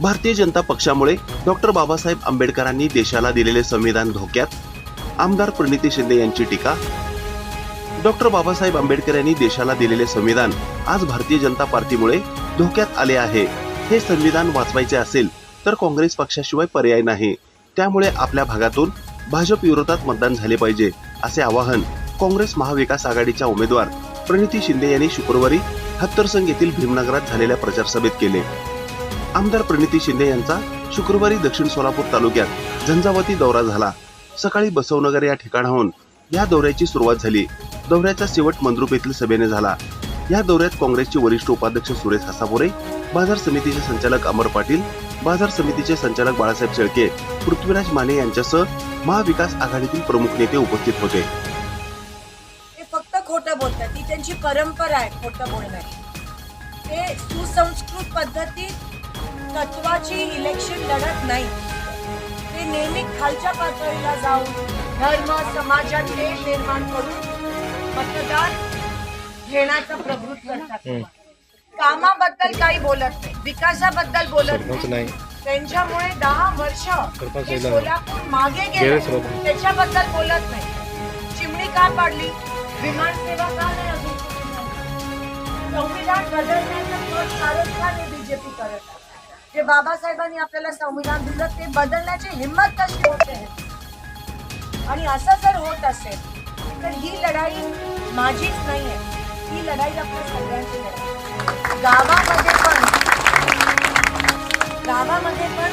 Bharatiya Janata पक्षामुळे doctor Babasaheb आंबेडकरांनी देशाला दिलेले संविधान धोक्यात आमदार प्रणिती शिंदे यांची टीका. डॉक्टर बाबासाहेब आंबेडकर यांनी देशाला दिलेले संविधान आज भारतीय जनता पार्टीमुळे धोक्यात आले आहे. हे संविधान वाचवायचे असेल तर काँग्रेस पक्षाशिवाय पर्याय नाही. त्यामुळे आपल्या भागातून भाजप विरोधात मतदान झाले पाहिजे असे आवाहन काँग्रेस महाविकास आघाडीच्या उमेदवार प्रणिती शिंदे यांनी शुक्रवारी हत्तरसंग येथील भीमनगरात झालेल्या प्रचार सभेत केले. आमदार प्रणिती शिंदे यांचा शुक्रवारी दक्षिण सोलापूर तालुक्यात झंझावती दौरा झाला. सकाळी बसवनगर या ठिकाणाहून या दौऱ्याची सुरुवात झाली. दौऱ्याचा शेवट मंद्रुप येथील सभेने झाला. या दौऱ्यात काँग्रेसचे वरिष्ठ उपाध्यक्ष सुरेश हसापुरे बाजार समितीचे संचालक अमर पाटील बाजार समितीचे संचालक बाळासाहेब शेळके पृथ्वीराज माने यांच्यासह महाविकास आघाडीतील प्रमुख नेते उपस्थित होते. ते फक्त खोटं बोलतात. ही त्यांची परंपरा आहे खोटं बोलण्याची ते सुसंस्कृत पद्धतीत तत्वाची इलेक्शन लढत नाही. ते नेहमी खालच्या पातळीला जाऊन धर्म समाजात तेढ निर्माण करून मतदार घेण्याचा प्रभुत्व करतात. कामाबद्दल काही बोलत नाही विकासाबद्दल बोलत नाही. त्यांच्यामुळे दहा वर्ष हे. सोलापूर मागे गेले. त्याच्याबद्दल बोलत नाही. चिमणी का पाडली? विमान सेवा का नाही अजून? संविधान बदलण्याचं पद बीजेपी करत आहे. जे बाबासाहेबांनी आपल्याला संविधान दिलं ते बदलण्याची हिंमत कशी होते? आणि असं जर होत असेल तर ही लढाई माझीच नाहीये. ही लढाई आपल्या सगळ्यांची लढाई आहे. गावामध्ये पण गावामध्ये पण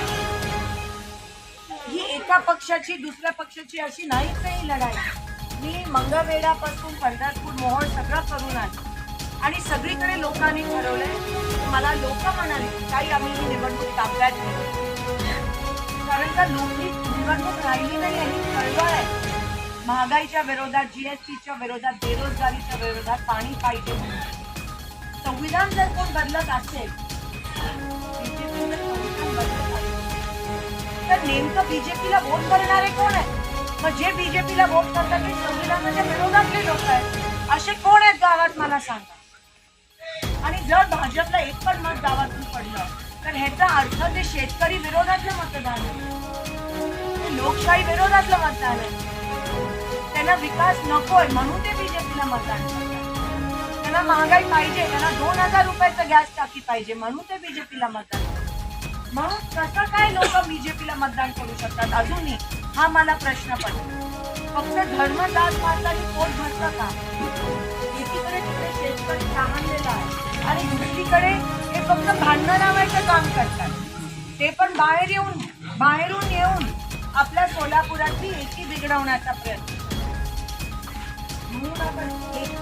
ही एका पक्षाची दुसऱ्या पक्षाची अशी नाहीच आहे ही लढाई. मी मंगळवेडापासून पंढरपूर मोहोळ सगळं करून आले. आणि सगळीकडे लोकांनी ठरवलंय मला लोक म्हणाले काही आम्ही ही निवडणूक ताब्यात घेऊ. कारण का लोकली निवडणूक राहिली नाही आहे ही चळवळ आहे. महागाईच्या विरोधात जीएसटीच्या विरोधात बेरोजगारीच्या विरोधात पाणी पाहिजे म्हणून. संविधान जर कोण बदलत असेल बदलत असेल, तर नेमकं बीजेपीला वोट करणारे कोण आहेत? मग जे बीजेपीला वोट करतात ते संविधानाच्या विरोधातले लोक आहेत. असे कोण आहेत गावात मला सांगा. आणि जर भाजपला एक पण मत गावातून पडलं तर ह्याचा अर्थ ते शेतकरी विरोधातलं मतदान आहे ते लोकशाही विरोधातलं मतदान आहे त्यांना विकास नकोय म्हणून ते बीजेपीला मतदान करतात त्यांना महागाई पाहिजे त्यांना दोन हजार रुपयाचं गॅस टाकी पाहिजे म्हणून ते बीजेपीला मतदान म्हणून कसं काय लोक बीजेपीला मतदान करू शकतात? अजूनही हा मला प्रश्न पडतो. फक्त धर्म जात की पोट भरतं का? एकीकडे तिकडे शेतकरी सामानलेला आहे. आणि दुसरीकडे हे फक्त भांडणं लावायचं काम करतात. ते पण बाहेर येऊन बाहेरून येऊन आपल्या सोलापुरातली एकी बिघडवण्याचा प्रयत्न. म्हणून आपण एक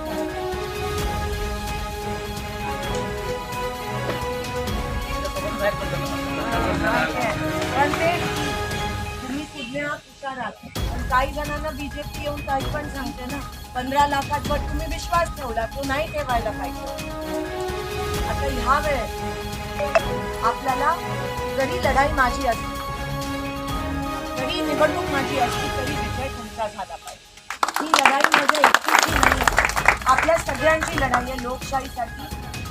पण ते तुम्ही पुढल्या तुषारात काही जणांना बीजेपी येऊन काही पण सांगते ना पंधरा लाखात पण तुम्ही विश्वास ठेवला तो नाही ठेवायला पाहिजे. आता ह्या वेळेत आपल्याला जरी लढाई माझी असली जरी निवडणूक माझी असली तरी विजय तुमचा झाला पाहिजे. ही लढाई माझ्या एकटीची नाही आपल्या सगळ्यांची लढाई आहे. लोकशाहीसाठी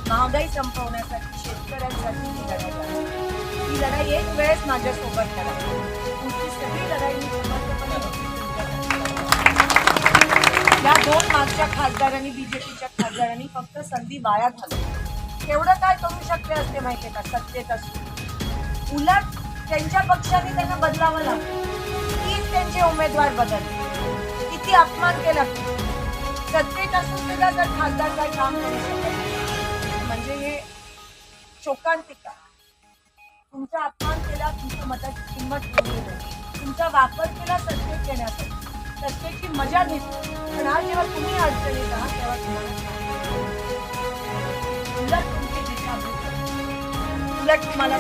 महागाई संपवण्यासाठी शेतकऱ्यांसाठी ही लढाई आहे. ही लढाई एक वेळेस माझ्यासोबत करा. तुमची सगळी लढाई मी या दोन मागच्या खासदारांनी बीजेपीच्या खासदारांनी फक्त संधी वाया घालवली तेवढं काय करू शकते असते माहितीये का? सत्तेत असून उलट त्यांच्या पक्षाने त्यांना बदलावं लागतं तीच त्यांचे उमेदवार बदलले. किती अपमान केला. सत्तेत असून सुद्धा जर खासदार काय काम करू शकत म्हणजे हे शोकांतिका मताची किंमत ठेवली नाही तुमचा वापर केला सत्तेत येण्यासाठी सत्तेची मजा घेतली पण आज जेव्हा तुम्ही अडचणीत आहात तेव्हा तुम्हाला उलट तुमची दिशा उलट तुम्हाला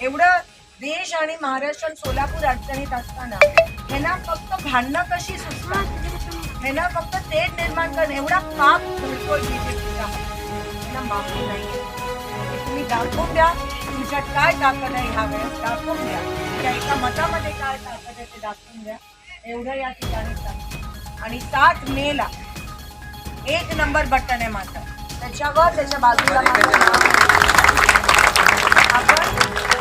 एवढं देश आणि महाराष्ट्र आणि सोलापूर अडचणीत असताना ह्यांना फक्त भांडणं कशी सुचणार ह्यांना फक्त ते निर्माण करणं. एवढा पाप घडतोय बीजेपीचा त्यांना माफी नाही. तुम्ही दाखवून द्या. तुमच्यात काय ताकद आहे ह्या वेळेस दाखवून द्या. त्या एका मतामध्ये काय ताकद आहे ते दाखवून द्या. एवढं या ठिकाणी आणि सात मेला. एक नंबर बटन आहे माझं. त्याच्यावर त्याच्या बाजूला आपण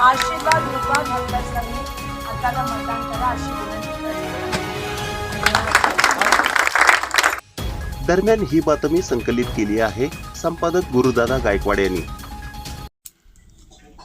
आशीर्वाद रूपात हक्कासाठी हक्काला मतदान करा आशीर्वाद दरम्यान ही बातमी संकलित केली आहे संपादक गुरुदादा गायकवाड यांनी.